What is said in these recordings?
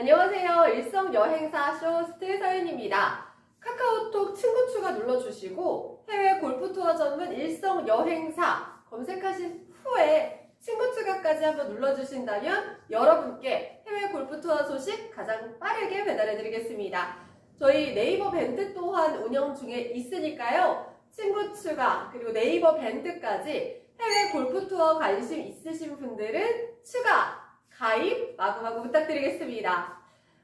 안녕하세요. 일성 여행사 쇼스트 서윤입니다. 카카오톡 친구 추가 눌러주시고 해외 골프 투어 전문 일성 여행사 검색하신 후에 친구 추가까지 한번 눌러주신다면 여러분께 해외 골프 투어 소식 가장 빠르게 배달해드리겠습니다. 저희 네이버 밴드 또한 운영 중에 있으니까요. 친구 추가 그리고 네이버 밴드까지 해외 골프 투어 관심 있으신 분들은 추가 가입 마구마구 부탁드리겠습니다.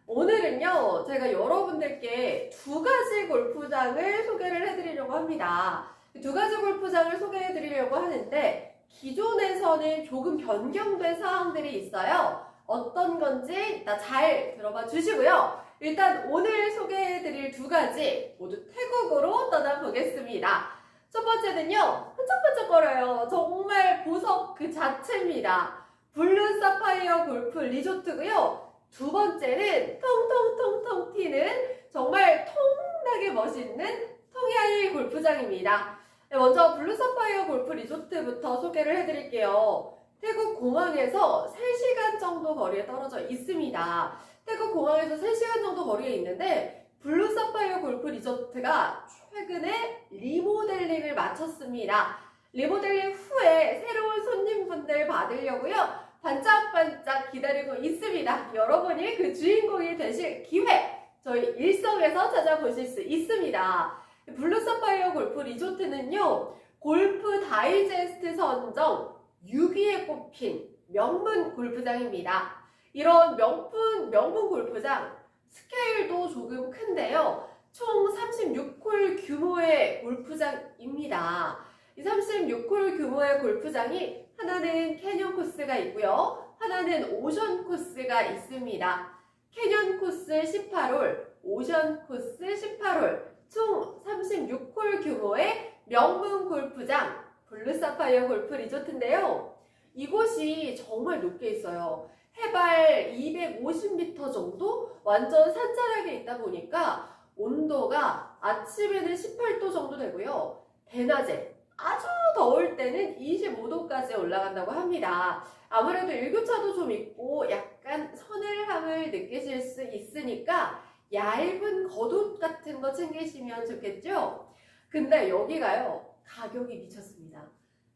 오늘은요, 제가 여러분들께 두 가지 골프장을 소개를 해드리려고 합니다. 두 가지 골프장을 소개해드리려고 하는데, 기존에서는 조금 변경된 사항들이 있어요. 어떤 건지 일단 잘 들어봐 주시고요. 일단 오늘 소개해드릴 두 가지 모두 태국으로 떠나보겠습니다. 첫 번째는요, 끈적끈적거려요. 정말 보석 그 자체입니다. 블루 사파이어 골프 리조트고요. 두 번째는 통통통통 튀는 정말 통나게 멋있는 통야일 골프장입니다. 네, 먼저 블루 사파이어 골프 리조트부터 소개를 해드릴게요. 태국 공항에서 3시간 정도 거리에 떨어져 있습니다. 태국 공항에서 3시간 정도 거리에 있는데 블루 사파이어 골프 리조트가 최근에 리모델링을 마쳤습니다. 리모델링 후에 새로운 손님분들 받으려고요. 반짝반짝 기다리고 있습니다. 여러분이 그 주인공이 되실 기회 저희 일성에서 찾아보실 수 있습니다. 블루 사파이어 골프 리조트는요. 골프 다이제스트 선정 6위에 꼽힌 명문 골프장입니다. 이런 명품 명문 골프장 스케일도 조금 큰데요. 총 36홀 규모의 골프장입니다. 이 36홀 규모의 골프장이 하나는 캐년 코스가 있고요. 하나는 오션 코스가 있습니다. 캐년 코스 18홀, 오션 코스 18홀, 총 36홀 규모의 명문 골프장 블루사파이어 골프 리조트인데요. 이곳이 정말 높게 있어요. 해발 250m 정도 완전 산자락에 있다 보니까 온도가 아침에는 18도 정도 되고요. 대낮에 아주 더울 때는 25도까지 올라간다고 합니다. 아무래도 일교차도 좀 있고 약간 서늘함을 느끼실 수 있으니까 얇은 겉옷 같은 거 챙기시면 좋겠죠? 근데 여기가요, 가격이 미쳤습니다.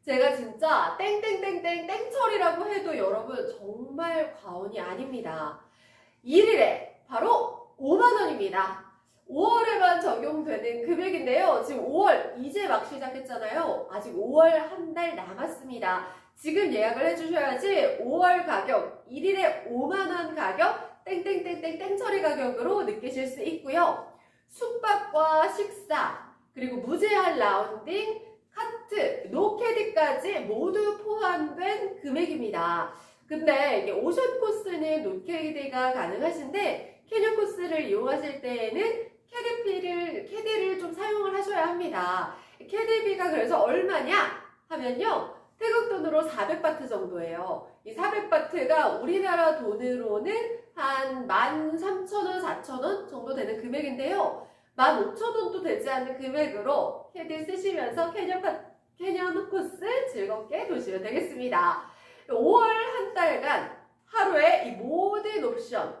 제가 진짜 땡땡땡땡 땡철이라고 해도 여러분 정말 과언이 아닙니다. 1일에 바로 5만원입니다. 5월에만 적용되는 금액인데요. 지금 5월 이제 막 시작했잖아요. 아직 5월 한 달 남았습니다. 지금 예약을 해주셔야지 5월 가격 1일에 5만원 가격 땡땡땡땡 땡 처리 가격으로 느끼실 수 있고요. 숙박과 식사 그리고 무제한 라운딩 카트, 노캐디까지 모두 포함된 금액입니다. 근데 오션 코스는 노캐디가 가능하신데 캐년 코스를 이용하실 때에는 캐디피를 캐디를 좀 사용을 하셔야 합니다. 캐디비가 그래서 얼마냐 하면요. 태국 돈으로 400바트 정도예요. 이 400바트가 우리나라 돈으로는 한 13,000원, 4,000원 정도 되는 금액인데요. 15,000원도 되지 않는 금액으로 캐디 쓰시면서 캐년, 파- 캐년 코스 즐겁게 도시면 되겠습니다. 5월 한 달간 하루에 이 모든 옵션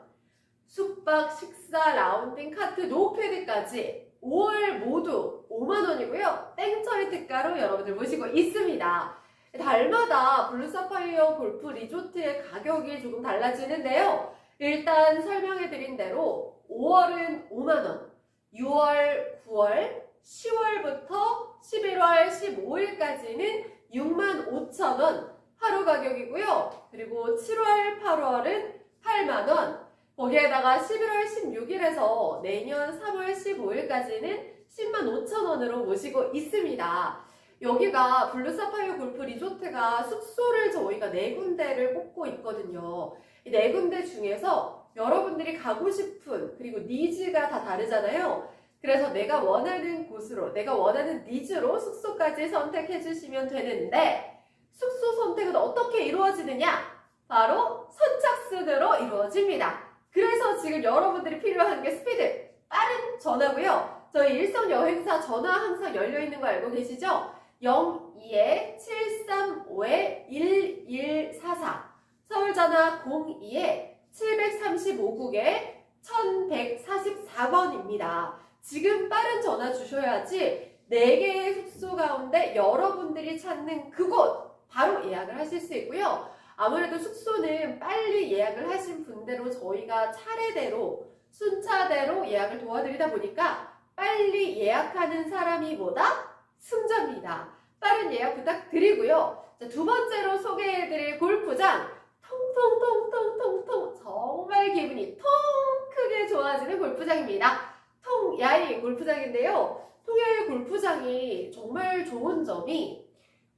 숙박, 식사, 라운딩, 카트, 노캐디까지 5월 모두 5만원이고요. 땡처리 특가로 여러분들 모시고 있습니다. 달마다 블루사파이어 골프 리조트의 가격이 조금 달라지는데요. 일단 설명해드린 대로 5월은 5만원, 6월, 9월, 10월부터 11월 15일까지는 6만 5천원 하루 가격이고요. 그리고 7월, 8월은 8만원, 거기에다가 11월 16일에서 내년 3월 15일까지는 10만 5천 원으로 모시고 있습니다. 여기가 블루사파이어 골프 리조트가 숙소를 저희가 네 군데를 뽑고 있거든요. 이 네 군데 중에서 여러분들이 가고 싶은 그리고 니즈가 다 다르잖아요. 그래서 내가 원하는 곳으로, 내가 원하는 니즈로 숙소까지 선택해 주시면 되는데 숙소 선택은 어떻게 이루어지느냐? 바로 선착순으로 이루어집니다. 그래서 지금 여러분들이 필요한 게 스피드, 빠른 전화고요. 저희 일성 여행사 전화 항상 열려 있는 거 알고 계시죠? 02에 735에 1144 서울 전화 02에 735국에 1144번입니다. 지금 빠른 전화 주셔야지 4개의 숙소 가운데 여러분들이 찾는 그곳 바로 예약을 하실 수 있고요. 아무래도 숙소는 빨리 예약을 하신 분대로 저희가 차례대로 순차대로 예약을 도와드리다 보니까 빨리 예약하는 사람이 뭐다? 승자입니다. 빠른 예약 부탁드리고요. 자, 두 번째로 소개해드릴 골프장 통통통통통통 정말 기분이 통 크게 좋아지는 골프장입니다. 통야이 골프장인데요. 통야이 골프장이 정말 좋은 점이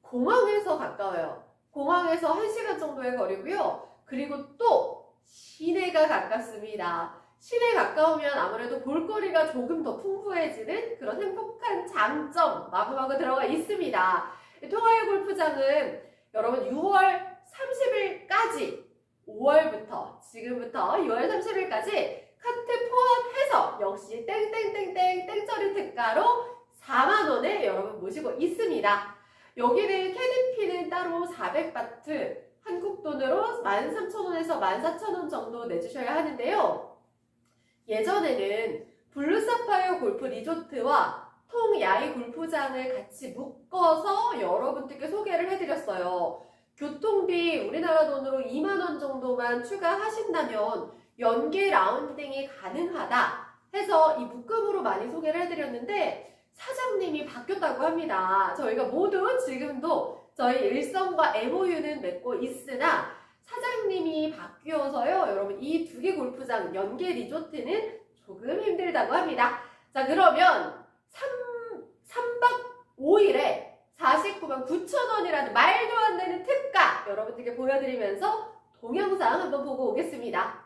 공항에서 가까워요. 공항에서 1시간 정도의 거리고요. 그리고 또 시내가 가깝습니다. 시내 가까우면 아무래도 볼거리가 조금 더 풍부해지는 그런 행복한 장점 마구마구 들어가 있습니다. 이 통화의 골프장은 여러분 6월 30일까지 5월부터 지금부터 6월 30일까지 카트 포함해서 역시 땡땡땡땡 땡처리 특가로 4만 원에 여러분 모시고 있습니다. 여기는 캐디피는 따로 400바트 한국 돈으로 13,000원에서 14,000원 정도 내주셔야 하는데요. 예전에는 블루사파이어 골프 리조트와 통야이 골프장을 같이 묶어서 여러분들께 소개를 해드렸어요. 교통비 우리나라 돈으로 2만원 정도만 추가하신다면 연계 라운딩이 가능하다 해서 이 묶음으로 많이 소개를 해드렸는데 사장님이 바뀌었다고 합니다. 저희가 모두 지금도 저희 일성과 MOU는 맺고 있으나 사장님이 바뀌어서요. 여러분 이 두 개 골프장 연계 리조트는 조금 힘들다고 합니다. 자 그러면 3, 3박 5일에 49만 9천 원이라는 말도 안 되는 특가 여러분들께 보여드리면서 동영상 한번 보고 오겠습니다.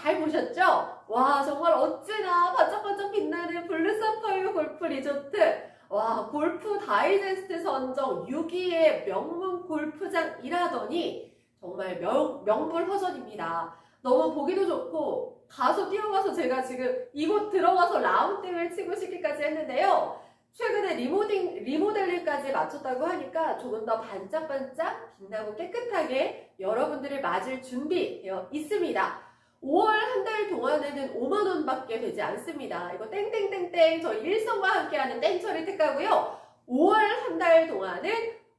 잘 보셨죠? 와, 정말 어찌나 반짝반짝 빛나는 블루사파이어 골프 리조트. 와, 골프 다이제스트 선정 6위의 명문 골프장이라더니 정말 명, 명불허전입니다. 너무 보기도 좋고 가서 뛰어가서 제가 지금 이곳 들어가서 라운딩을 치고 싶기까지 했는데요. 최근에 리모딩, 리모델링까지 마쳤다고 하니까 조금 더 반짝반짝 빛나고 깨끗하게 여러분들을 맞을 준비되어 있습니다. 5월 한 달 동안에는 5만원 밖에 되지 않습니다. 이거 땡땡땡땡 저희 일성과 함께하는 땡처리 특가고요. 5월 한 달 동안은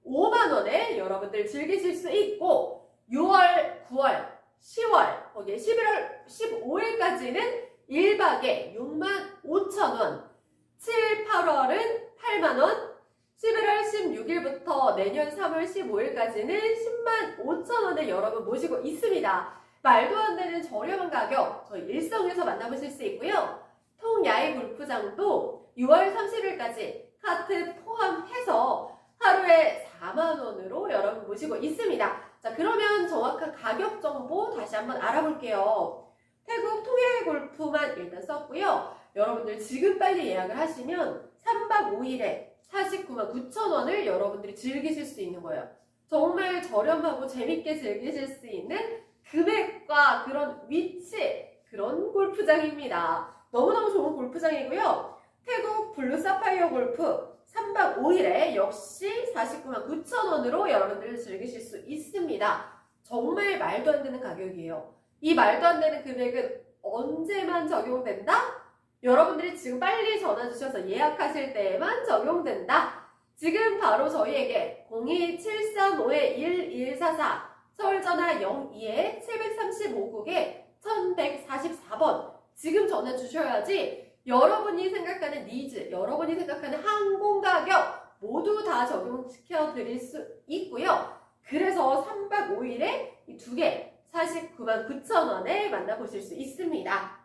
5만원에 여러분들 즐기실 수 있고 6월, 9월 10월, 거기에 11월 15일까지는 1박에 6만 5천 원, 7, 8월은 8만 원, 11월 16일부터 내년 3월 15일까지는 10만 5천 원에 여러분 모시고 있습니다. 말도 안 되는 저렴한 가격 저희 일성에서 만나보실 수 있고요. 통야외 골프장도 6월 30일까지 카트 포함해서 하루에 4만 원으로 여러분 모시고 있습니다. 자, 그러면 정확한 가격 정보 다시 한번 알아볼게요. 태국 통야외 골프만 일단 썼고요. 여러분들 지금 빨리 예약을 하시면 3박 5일에 49만 9천 원을 여러분들이 즐기실 수 있는 거예요. 정말 저렴하고 재밌게 즐기실 수 있는 금액과 그런 위치, 그런 골프장입니다. 너무너무 좋은 골프장이고요. 태국 블루 사파이어 골프 3박 5일에 역시 49만 9천 원으로 여러분들 즐기실 수 있습니다. 정말 말도 안 되는 가격이에요. 이 말도 안 되는 금액은 언제만 적용된다? 여러분들이 지금 빨리 전화 주셔서 예약하실 때에만 적용된다. 지금 바로 저희에게 02735-1144 서울 전화 02에 735국에 1144번 지금 전화 주셔야지 여러분이 생각하는 니즈, 여러분이 생각하는 항공 가격 모두 다 적용시켜 드릴 수 있고요. 그래서 3박 5일에 이 두 개 49만 9천 원에 만나보실 수 있습니다.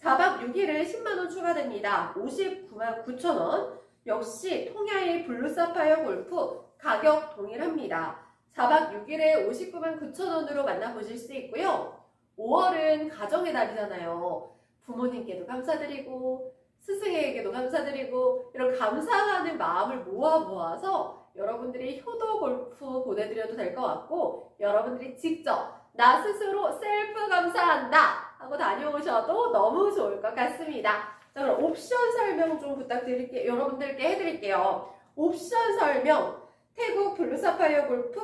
4박 6일은 10만원 추가됩니다. 59만 9천원. 역시 통야의 블루 사파이어 골프 가격 동일합니다. 4박 6일에 59만 9천원으로 만나보실 수 있고요. 5월은 가정의 달이잖아요. 부모님께도 감사드리고, 스승에게도 감사드리고, 이런 감사하는 마음을 모아 모아서 여러분들이 효도 골프 보내드려도 될 것 같고, 여러분들이 직접 나 스스로 셀프 감사한다 하고 다녀오셔도 너무 좋을 것 같습니다. 자, 그럼 옵션 설명 좀 부탁드릴게요. 여러분들께 해드릴게요. 옵션 설명 태국 블루사파이어 골프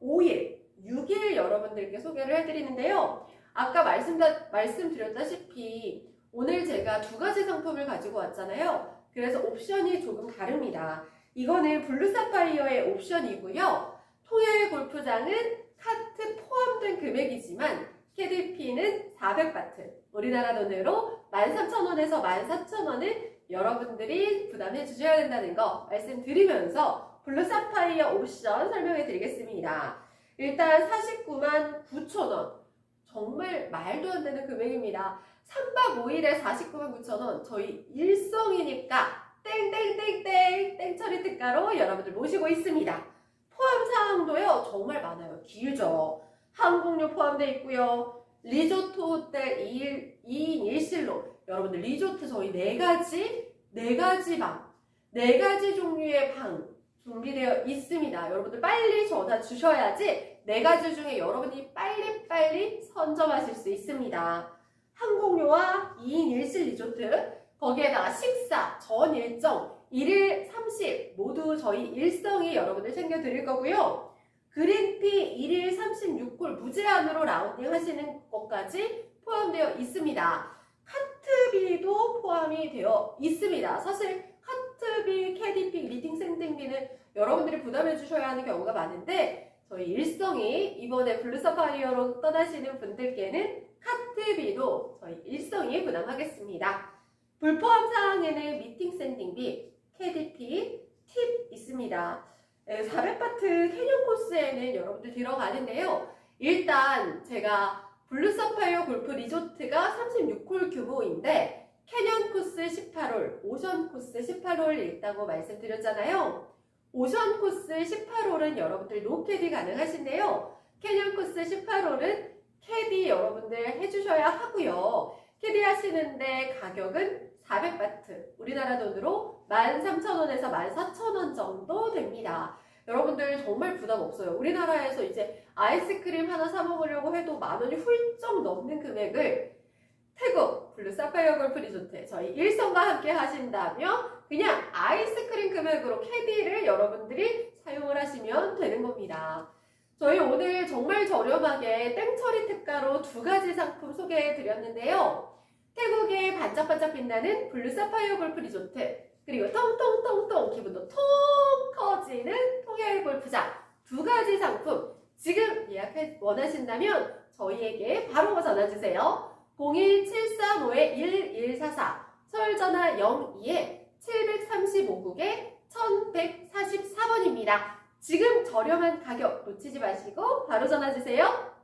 5일, 6일 여러분들께 소개를 해드리는데요. 아까 말씀, 말씀드렸다시피 오늘 제가 두 가지 상품을 가지고 왔잖아요. 그래서 옵션이 조금 다릅니다. 이거는 블루사파이어의 옵션이고요. 통야의 골프장은 카트 포함된 금액이지만 KDP는 400바트, 우리나라 돈으로 13,000원에서 14,000원을 여러분들이 부담해 주셔야 된다는 거 말씀드리면서 블루 사파이어 옵션 설명해 드리겠습니다. 일단 49만 9천원. 정말 말도 안 되는 금액입니다. 3박 5일에 49만 9천원. 저희 일성이니까 땡땡땡땡 땡처리 특가로 여러분들 모시고 있습니다. 포함 사항도요 정말 많아요. 길죠. 항공료 포함되어 있고요. 리조트 호텔 2인 1실로 여러분들 리조트 저희 네 가지 네 가지 방, 네 가지 종류의 방 준비되어 있습니다. 여러분들 빨리 전화 주셔야지 네 가지 중에 여러분이 빨리빨리 선점하실 수 있습니다. 항공료와 2인 1실 리조트 거기에다가 식사, 전 일정, 1일 30 모두 저희 일성이 여러분들 챙겨드릴 거고요. 그린피 1일 36홀 무제한으로 라운딩 하시는 것까지 포함되어 있습니다. 카트비도 포함이 되어 있습니다. 사실 카트비, 캐디피, 리딩 생땡비는 여러분들이 부담해 주셔야 하는 경우가 많은데 저희 일성이 이번에 블루사파이어로 떠나시는 분들께는 카트비도 저희 일성이 부담하겠습니다. 불포함 사항에는 미팅 샌딩비, KDP, 팁 있습니다. 400바트 캐년 코스에는 여러분들 들어가는데요. 일단 제가 블루서파이어 골프 리조트가 36홀 규모인데 캐년 코스 18홀, 오션 코스 18홀 있다고 말씀드렸잖아요. 오션 코스 18홀은 여러분들 노캐디 가능하신데요. 캐년 코스 18홀은 캐디 여러분들 해주셔야 하고요. 캐디 하시는데 가격은 400바트, 우리나라 돈으로 13,000원에서 14,000원 정도 됩니다. 여러분들 정말 부담 없어요. 우리나라에서 이제 아이스크림 하나 사 먹으려고 해도 만 원이 훌쩍 넘는 금액을 태국 블루 사파이어 골프 리조트 저희 일성과 함께 하신다면 그냥 아이스크림 금액으로 캐디를 여러분들이 사용을 하시면 되는 겁니다. 저희 오늘 정말 저렴하게 땡처리 특가로 두 가지 상품 소개해 드렸는데요. 태국의 반짝반짝 빛나는 블루 사파이어 골프 리조트 그리고 통통통통 기분도 통 커지는 통야의 골프장 두 가지 상품 지금 예약 원하신다면 저희에게 바로 전화 주세요. 01735-1144 서울 전화 02에 735국에 1144번입니다. 지금 저렴한 가격 놓치지 마시고 바로 전화 주세요.